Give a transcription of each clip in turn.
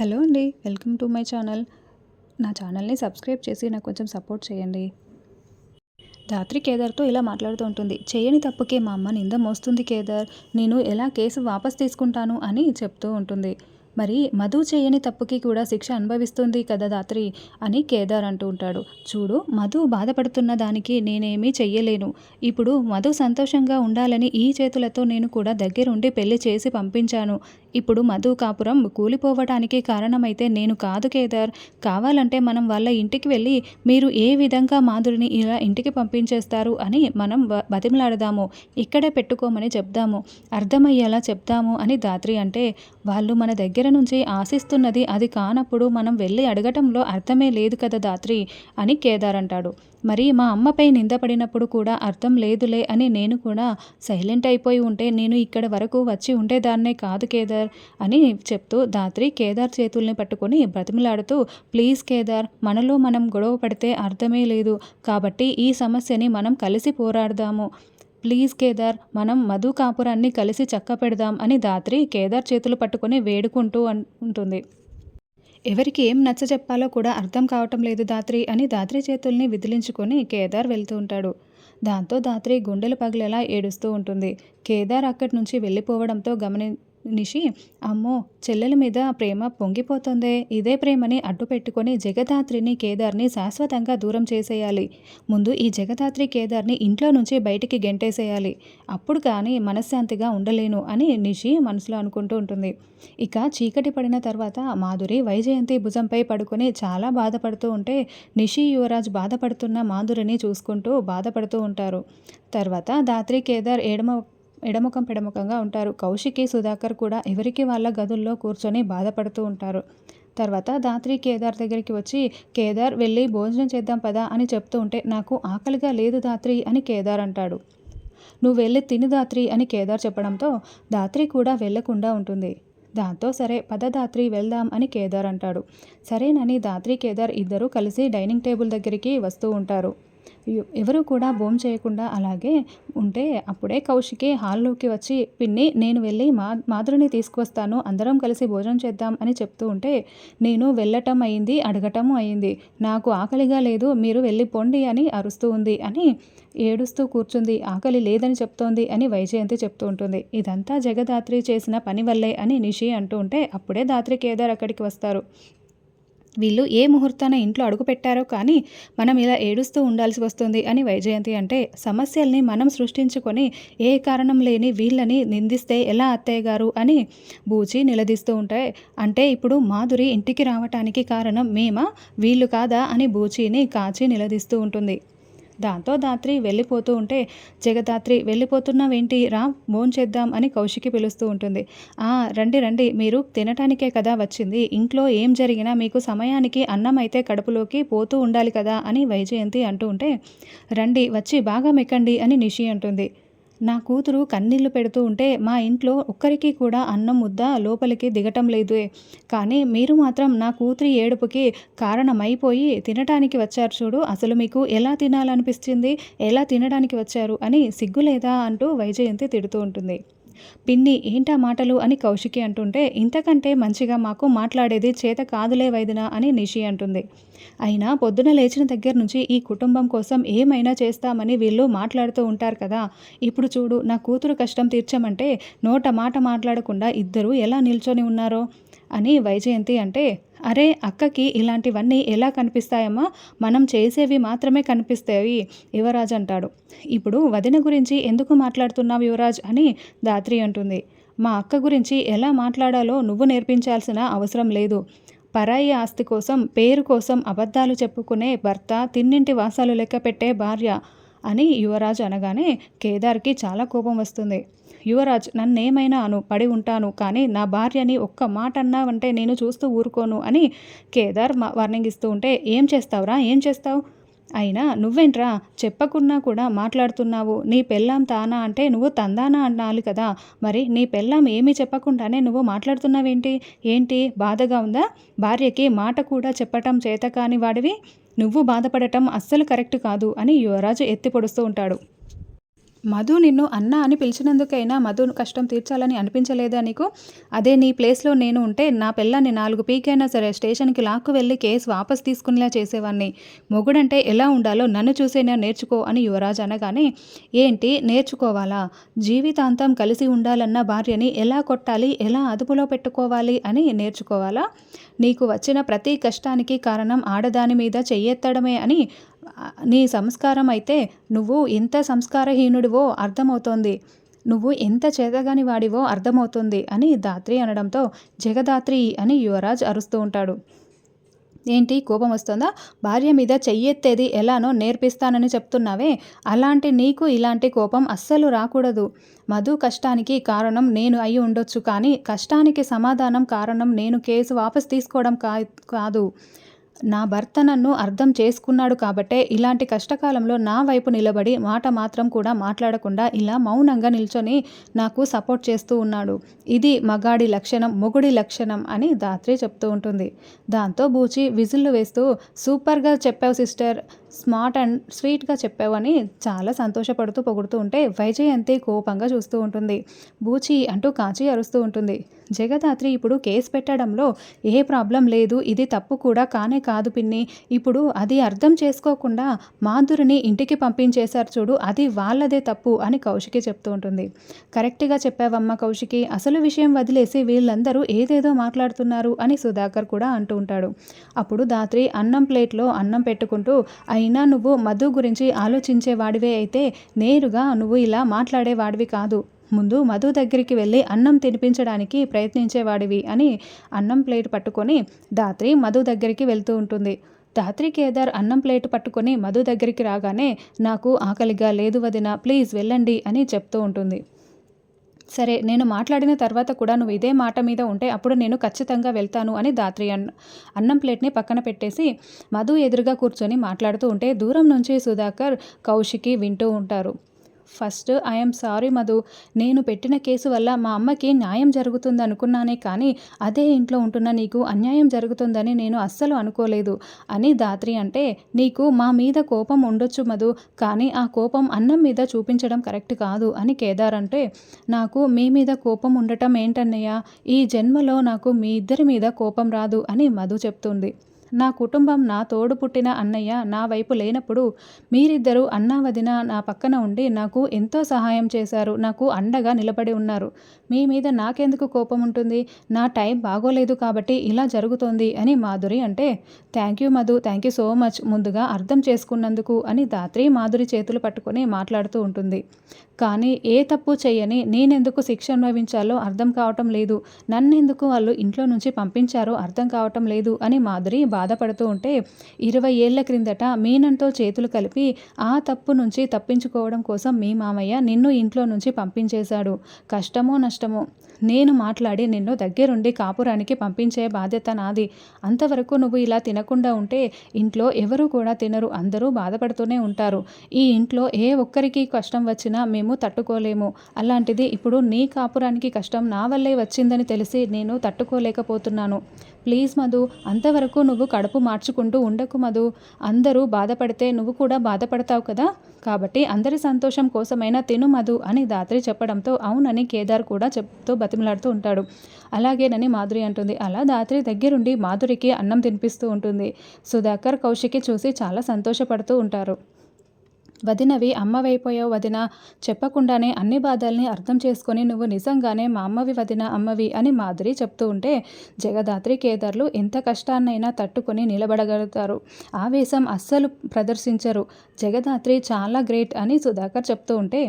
Hello అండి welcome to my channel. నా ఛానల్ని సబ్స్క్రైబ్ చేసి నాకు కొంచెం సపోర్ట్ చేయండి. ధాత్రి కేదార్తో ఇలా మాట్లాడుతూ ఉంటుంది. చేయని తప్పుకే మా అమ్మ నింద మోస్తుంది కేదార్. నేను ఎలా కేసు వాపస్ తీసుకుంటాను? అని చెప్తూ ఉంటుంది. మరి మధు చేయని తప్పుకి కూడా శిక్ష అనుభవిస్తుంది కదా దాత్రి అని కేదార్ అంటూ ఉంటాడు. చూడు మధు బాధపడుతున్న దానికి నేనేమీ చెయ్యలేను. ఇప్పుడు మధు సంతోషంగా ఉండాలని ఈ చేతులతో నేను కూడా దగ్గరుండి పెళ్ళి చేసి పంపించాను. ఇప్పుడు మధు కాపురం కూలిపోవటానికి కారణమైతే నేను కాదు కేదార్. కావాలంటే మనం వాళ్ళ ఇంటికి వెళ్ళి మీరు ఏ విధంగా మాధురిని ఇలా ఇంటికి పంపించేస్తారు అని మనం బతిమలాడదాము. ఇక్కడే పెట్టుకోమని చెప్దాము. అర్థమయ్యేలా చెప్దాము అని దాత్రి అంటే వాళ్ళు మన దగ్గర నుంచి ఆశిస్తున్నది అది కానప్పుడు మనం వెళ్ళి అడగటంలో అర్థమే లేదు కదా దాత్రి అని కేదార్ అంటాడు. మరి మా అమ్మపై నిందపడినప్పుడు కూడా అర్థం లేదులే అని నేను కూడా సైలెంట్ అయిపోయి ఉంటే నేను ఇక్కడ వరకు వచ్చి ఉండేదాన్నే కాదు కేదార్ అని చెప్తూ దాత్రి కేదార్ చేతుల్ని పట్టుకొని బ్రతిమలాడుతూ ప్లీజ్ కేదార్ మనలో మనం గొడవ పడితే అర్థమే లేదు. కాబట్టి ఈ సమస్యని మనం కలిసి పోరాడదాము. ప్లీజ్ కేదార్ మనం మధు కాపురాన్ని కలిసి చక్క పెడదాం అని దాత్రి కేదార్ చేతులు పట్టుకొని వేడుకుంటూ ఉంటుంది. ఎవరికి ఏం నచ్చ చెప్పాలో కూడా అర్థం కావటం లేదు దాత్రి అని దాత్రి చేతుల్ని విదిలించుకొని కేదార్ వెళ్తూ ఉంటాడు. దాంతో దాత్రి గుండెలు పగిలేలా ఏడుస్తూ ఉంటుంది. కేదార్ అక్కడి నుంచి వెళ్ళిపోవడంతో గమని నిషి అమ్మో చెల్లెల మీద ప్రేమ పొంగిపోతుందే. ఇదే ప్రేమని అడ్డు పెట్టుకొని జగదాత్రిని కేదార్ని శాశ్వతంగా దూరం చేసేయాలి. ముందు ఈ జగదాత్రి కేదార్ని ఇంట్లో నుంచి బయటికి గెంటేసేయాలి. అప్పుడు కానీ మనశ్శాంతిగా ఉండలేను అని నిషి మనసులో అనుకుంటూ ఉంటుంది. ఇక చీకటి పడిన తర్వాత మాధురి వైజయంతి భుజంపై పడుకొని చాలా బాధపడుతూ ఉంటే నిషి యువరాజ్ బాధపడుతున్న మాధురిని చూసుకుంటూ బాధపడుతూ ఉంటారు. తర్వాత దాత్రి కేదార్ ఏడమ ఎడముఖం పెడముఖంగా ఉంటారు. కౌశికి సుధాకర్ కూడా ఎవరికి వాళ్ళ గదుల్లో కూర్చొని బాధపడుతూ ఉంటారు. తర్వాత దాత్రి కేదార్ దగ్గరికి వచ్చి కేదార్ వెళ్ళి భోజనం చేద్దాం పదా అని చెప్తూ ఉంటే నాకు ఆకలిగా లేదు దాత్రి అని కేదార్ అంటాడు. నువ్వు వెళ్ళి తిని దాత్రి అని కేదార్ చెప్పడంతో దాత్రి కూడా వెళ్ళకుండా ఉంటుంది. దాంతో సరే పద దాత్రి వెళ్దాం అని కేదార్ అంటాడు. సరేనని దాత్రి కేదార్ ఇద్దరూ కలిసి డైనింగ్ టేబుల్ దగ్గరికి వస్తూ ఉంటారు. ఎవరు కూడా భోం చేయకుండా అలాగే ఉంటే అప్పుడే కౌశికి హాల్లోకి వచ్చి పిన్ని నేను వెళ్ళి మా మాధురిని తీసుకువస్తాను. అందరం కలిసి భోజనం చేద్దాం అని చెప్తూ ఉంటే నేను వెళ్ళటం అయింది అడగటం అయింది. నాకు ఆకలిగా లేదు మీరు వెళ్ళిపోండి అని అరుస్తూ ఉంది. అని ఏడుస్తూ కూర్చుంది. ఆకలి లేదని చెప్తోంది అని వైజయంతి చెప్తూ ఉంటుంది. ఇదంతా జగదాత్రి చేసిన పని వల్లే అని నిషి అంటూ ఉంటే అప్పుడే దాత్రి కేదార్ అక్కడికి వస్తారు. వీళ్ళు ఏ ముహూర్తాన ఇంట్లో అడుగు పెట్టారో కానీ మనం ఇలా ఏడుస్తూ ఉండాల్సి వస్తుంది అని వైజయంతి అంటే సమస్యల్ని మనం సృష్టించుకొని ఏ కారణం లేని వీళ్ళని నిందిస్తే ఎలా అత్తయ్య గారు అని బూచి నిలదీస్తూ ఉంటాయి అంటే ఇప్పుడు మాధురి ఇంటికి రావటానికి కారణం మేమా? వీళ్ళు కాదా? అని బూచిని కాచి నిలదీస్తూ ఉంటుంది. దాంతో దాత్రి వెళ్ళిపోతూ ఉంటే జగదాత్రి వెళ్ళిపోతున్నావేంటి? రా భోంచేద్దాం చేద్దాం అని కౌశికి పిలుస్తూ ఉంటుంది. ఆ రండి రండి మీరు తినటానికే కదా వచ్చింది. ఇంట్లో ఏం జరిగినా మీకు సమయానికి అన్నం అయితే కడుపులోకి పోతూ ఉండాలి కదా అని వైజయంతి అంటూ ఉంటే రండి వచ్చి బాగా మెక్కండి అని నిషి అంటుంది. నా కూతురు కన్నీళ్ళు పెడుతూ ఉంటే మా ఇంట్లో ఒక్కరికి కూడా అన్నం ముద్ద లోపలికి దిగటం లేదు కానీ మీరు మాత్రం నా కూతురి ఏడుపుకి కారణమైపోయి తినటానికి వచ్చారు చూడు. అసలు మీకు ఎలా తినాలనిపిస్తుంది? ఎలా తినడానికి వచ్చారు? అని సిగ్గులేదా అంటూ వైజయంతి తిడుతూ ఉంటుంది. పిన్ని ఏంటా మాటలు? అని కౌశికి అంటుంటే ఇంతకంటే మంచిగా మాకు మాట్లాడేది చేత కాదులే వైదిన అని నిషి అంటుంది. అయినా పొద్దున లేచిన దగ్గర నుంచి ఈ కుటుంబం కోసం ఏమైనా చేస్తామని వీళ్ళు మాట్లాడుతూ ఉంటారు కదా. ఇప్పుడు చూడు నా కూతురు కష్టం తీర్చమంటే నోట మాట మాట్లాడకుండా ఇద్దరు ఎలా నిల్చొని ఉన్నారో? అని వైజయంతి అంటే అరే అక్కకి ఇలాంటివన్నీ ఎలా కనిపిస్తాయమ్మా? మనం చేసేవి మాత్రమే కనిపిస్తాయి యువరాజ్ అంటాడు. ఇప్పుడు వదిన గురించి ఎందుకు మాట్లాడుతున్నావు యువరాజ్ అని దాత్రి అంటుంది. మా అక్క గురించి ఎలా మాట్లాడాలో నువ్వు నేర్పించాల్సిన అవసరం లేదు. పరాయి ఆస్తి కోసం పేరు కోసం అబద్ధాలు చెప్పుకునే భర్త తిన్నింటి వాసాలు లెక్క పెట్టే భార్య. అని యువరాజ్ అనగానే కేదార్కి చాలా కోపం వస్తుంది. యువరాజ్ నన్నేమైనా అను పడి ఉంటాను కానీ నా భార్యని ఒక్క మాట అన్నావంటే నేను చూస్తూ ఊరుకోను అని కేదార్ వార్నింగ్ ఇస్తూ ఉంటే ఏం చేస్తావురా? ఏం చేస్తావు? అయినా నువ్వేంట్రా? చెప్పకున్నా కూడా మాట్లాడుతున్నావు. నీ పెళ్ళాం తానా అంటే నువ్వు తందానా అన్నాలి కదా. మరి నీ పెళ్ళాం ఏమీ చెప్పకుండానే నువ్వు మాట్లాడుతున్నావేంటి? ఏంటి? బాధగా ఉందా? భార్యకి మాట కూడా చెప్పటం చేత కాని వాడివి? నువ్వు బాధపడటం అస్సలు కరెక్ట్ కాదు అని యువరాజు ఎత్తి పొడుస్తూ ఉంటాడు. మధు నిన్ను అన్న అని పిలిచినందుకైనా మధు కష్టం తీర్చాలని అనిపించలేదా నీకు? అదే నీ ప్లేస్లో నేను ఉంటే నా పిల్లని నాలుగు పీకైనా సరే స్టేషన్కి లాక్కు వెళ్ళి కేసు వాపస్ తీసుకునేలా చేసేవాడిని మొగుడంటే ఎలా ఉండాలో నన్ను చూసేనా నేర్చుకో అని యువరాజ్ అనగానే ఏంటి నేర్చుకోవాలా? జీవితాంతం కలిసి ఉండాలన్న భార్యని ఎలా కొట్టాలి? ఎలా అదుపులో పెట్టుకోవాలి అని నేర్చుకోవాలా? నీకు వచ్చిన ప్రతి కష్టానికి కారణం ఆడదాని మీద చెయ్యెత్తడమే అని నీ సంస్కారం అయితే నువ్వు ఎంత సంస్కారహీనుడివో అర్థమవుతోంది. నువ్వు ఎంత చేతగాని వాడివో అర్థమవుతుంది అని దాత్రి అనడంతో జగదాత్రి అని యువరాజ్ అరుస్తూ ఉంటాడు. ఏంటి? కోపం వస్తుందా? భార్య మీద చెయ్యెత్తేది ఎలానో నేర్పిస్తానని చెప్తున్నావే. అలాంటి నీకు ఇలాంటి కోపం అస్సలు రాకూడదు. మధు కష్టానికి కారణం నేను అయి ఉండొచ్చు కానీ కష్టానికి సమాధానం కారణం నేను కేసు వాపస్ తీసుకోవడం కా కాదు. నా భర్త నన్ను అర్థం చేసుకున్నాడు కాబట్టే ఇలాంటి కష్టకాలంలో నా వైపు నిలబడి మాట మాత్రం కూడా మాట్లాడకుండా ఇలా మౌనంగా నిల్చొని నాకు సపోర్ట్ చేస్తూ ఉన్నాడు. ఇది మగాడి లక్షణం మొగుడి లక్షణం అని దాత్రి చెప్తూ ఉంటుంది. దాంతో బూచి విజిల్లు వేస్తూ సూపర్గా చెప్పావు సిస్టర్. స్మార్ట్ అండ్ స్వీట్గా చెప్పావని చాలా సంతోషపడుతూ పొగుడుతూ ఉంటే వైజయంతి కోపంగా చూస్తూ ఉంటుంది. బూచి అంటూ కాచి అరుస్తూ ఉంటుంది. జగదాత్రి ఇప్పుడు కేసు పెట్టడంలో ఏ ప్రాబ్లం లేదు ఇది తప్పు కూడా కానే కాదు పిన్ని. ఇప్పుడు అది అర్థం చేసుకోకుండా మాధురిని ఇంటికి పంపించేశారు చూడు అది వాళ్ళదే తప్పు అని కౌశికి చెప్తూ ఉంటుంది. కరెక్ట్గా చెప్పావమ్మ కౌశికి అసలు విషయం వదిలేసి వీళ్ళందరూ ఏదేదో మాట్లాడుతున్నారు అని సుధాకర్ కూడా అంటూ ఉంటాడు. అప్పుడు దాత్రి అన్నం ప్లేట్లో అన్నం పెట్టుకుంటూ అయినా నువ్వు మధు గురించి ఆలోచించేవాడివే అయితే నేరుగా నువ్వు ఇలా మాట్లాడేవాడివి కాదు. ముందు మధు దగ్గరికి వెళ్ళి అన్నం తినిపించడానికి ప్రయత్నించేవాడివి అని అన్నం ప్లేట్ పట్టుకొని దాత్రి మధు దగ్గరికి వెళ్తూ ఉంటుంది. దాత్రి కేదార్ అన్నం ప్లేట్ పట్టుకొని మధు దగ్గరికి రాగానే నాకు ఆకలిగా లేదు వదిన ప్లీజ్ వెళ్ళండి అని చెప్తూ ఉంటుంది. సరే నేను మాట్లాడిన తర్వాత కూడా నువ్వు ఇదే మాట మీద ఉంటే అప్పుడు నేను ఖచ్చితంగా వెళ్తాను అని దాత్రి అన్న అన్నం ప్లేట్ని పక్కన పెట్టేసి మధు ఎదురుగా కూర్చొని మాట్లాడుతూ ఉంటే దూరం నుంచి సుధాకర్ కౌశికి వింటూ ఉంటారు. First I'm sorry Madhu. నేను పెట్టిన కేసు వల్ల మా అమ్మకి న్యాయం జరుగుతుంది అనుకున్నానే కానీ అదే ఇంట్లో ఉంటున్న నీకు అన్యాయం జరుగుతుందని నేను అస్సలు అనుకోలేదు అని దాత్రి అంటే నీకు మా మీద కోపం ఉండొచ్చు మధు. కానీ ఆ కోపం అన్నం మీద చూపించడం కరెక్ట్ కాదు అని కేదార్ అంటే నాకు మీ మీద కోపం ఉండటం ఏంటన్నయ్య? ఈ జన్మలో నాకు మీ ఇద్దరి మీద కోపం రాదు అని మధు చెప్తుంది. నా కుటుంబం నా తోడు పుట్టిన అన్నయ్య నా వైపు లేనప్పుడు మీరిద్దరూ అన్నా వదిన నా పక్కన ఉండి నాకు ఎంతో సహాయం చేశారు. నాకు అండగా నిలబడి ఉన్నారు. మీ మీద నాకెందుకు కోపం ఉంటుంది? నా టైం బాగోలేదు కాబట్టి ఇలా జరుగుతోంది అని మాధురి అంటే thank you Madhu thank you so much ముందుగా అర్థం చేసుకున్నందుకు అని దాత్రి మాధురి చేతులు పట్టుకొని మాట్లాడుతూ ఉంటుంది. కానీ ఏ తప్పు చేయని నేనెందుకు శిక్ష అనుభవించాలో అర్థం కావటం లేదు. నన్నెందుకు వాళ్ళు ఇంట్లో నుంచి పంపించారో అర్థం కావటం లేదు అని మాధురి బాధపడుతూ ఉంటే ఇరవై ఏళ్ళ క్రిందట మీనంతో చేతులు కలిపి ఆ తప్పు నుంచి తప్పించుకోవడం కోసం మీ మామయ్య నిన్ను ఇంట్లో నుంచి పంపించేశాడు. కష్టమో నష్టమో నేను మాట్లాడి నిన్ను దగ్గరుండి కాపురానికి పంపించే బాధ్యత నాది. అంతవరకు నువ్వు ఇలా తినకుండా ఉంటే ఇంట్లో ఎవరు కూడా తినరు అందరూ బాధపడుతూనే ఉంటారు. ఈ ఇంట్లో ఏ ఒక్కరికి కష్టం వచ్చినా మేము తట్టుకోలేము. అలాంటిది ఇప్పుడు నీ కాపురానికి కష్టం నా వల్లే వచ్చిందని తెలిసి నేను తట్టుకోలేకపోతున్నాను. ప్లీజ్ మధు అంతవరకు నువ్వు కడుపు మార్చుకుంటూ ఉండకు మధు. అందరూ బాధపడితే నువ్వు కూడా బాధపడతావు కదా? కాబట్టి అందరి సంతోషం కోసమైనా తిను మధు అని దాత్రి చెప్పడంతో అవునని కేదార్ కూడా చెప్తూ బతిమలాడుతూ ఉంటాడు. అలాగేనని మాధురి అంటుంది అలా దాత్రి దగ్గరుండి మాధురికి అన్నం తినిపిస్తూ ఉంటుంది. సుధాకర్ కౌశికి చూసి చాలా సంతోషపడుతూ ఉంటారు. వదినవి అమ్మవైపోయావు వదిన చెప్పకుండానే అన్ని బాధల్ని అర్థం చేసుకొని నువ్వు నిజంగానే మా అమ్మవి వదిన అమ్మవి అని మాధురి చెప్తూ ఉంటే జగదాత్రి కేదార్లు ఎంత కష్టాన్నైనా తట్టుకొని నిలబడగలుగుతారు. ఆవేశం అస్సలు ప్రదర్శించరు. జగదాత్రి చాలా గ్రేట్ అని సుధాకర్ చెప్తూ ఉంటే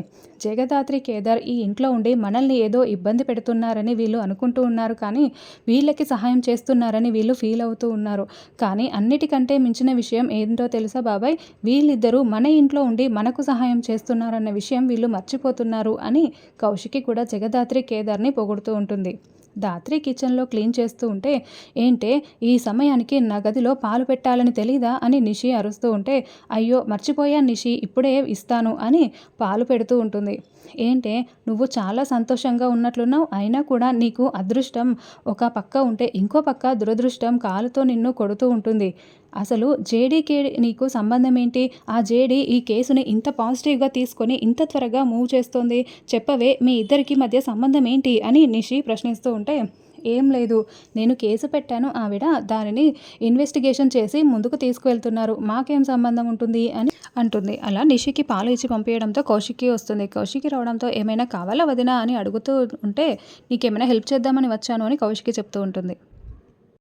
జగదాత్రి కేదార్ ఈ ఇంట్లో ఉండి మనల్ని ఏదో ఇబ్బంది పెడుతున్నారని వీళ్ళు అనుకుంటూ ఉన్నారు కానీ వీళ్ళకి సహాయం చేస్తున్నారని వీళ్ళు ఫీల్ అవుతూ ఉన్నారు. కానీ అన్నిటికంటే మించిన విషయం ఏంటో తెలుసా బాబాయ్? వీళ్ళిద్దరూ మన ఇంట్లో ఉండి మనకు సహాయం చేస్తున్నారన్న విషయం వీళ్ళు మర్చిపోతున్నారు అని కౌశికి కూడా జగదాత్రి కేదార్ని పొగుడుతూ ఉంటుంది. దాత్రి కిచెన్లో క్లీన్ చేస్తూ ఉంటే ఏంటే ఈ సమయానికి నా గదిలో పాలు పెట్టాలని తెలీదా అని నిషి అరుస్తూ ఉంటే అయ్యో మర్చిపోయా నిషి ఇప్పుడే ఇస్తాను అని పాలు పెడుతూ ఉంటుంది. ఏంటే నువ్వు చాలా సంతోషంగా ఉన్నట్లున్నావు అయినా కూడా నీకు అదృష్టం ఒక పక్క ఉంటే ఇంకో పక్క దురదృష్టం కాలుతో నిన్ను కొడుతూ ఉంటుంది. అసలు జేడీకే నీకు సంబంధం ఏంటి? ఆ జేడీ ఈ కేసుని ఇంత పాజిటివ్గా తీసుకొని ఇంత త్వరగా మూవ్ చేస్తోంది. చెప్పవే మీ ఇద్దరికి మధ్య సంబంధం ఏంటి? అని నిషి ప్రశ్నిస్తూ ఉంటే ఏం లేదు. నేను కేసు పెట్టాను ఆవిడ. దానిని ఇన్వెస్టిగేషన్ చేసి ముందుకు తీసుకువెళ్తున్నారు. మాకేం సంబంధం ఉంటుంది? అని అంటుంది. అలా నిషికి పాలు ఇచ్చి పంపించడంతో కౌశిక్కి వస్తుంది. కౌశికి రావడంతో ఏమైనా కావాలా వదినా అని అడుగుతూ ఉంటే నీకేమైనా హెల్ప్ చేద్దామని వచ్చాను అని కౌశిక్కి చెప్తూ ఉంటుంది.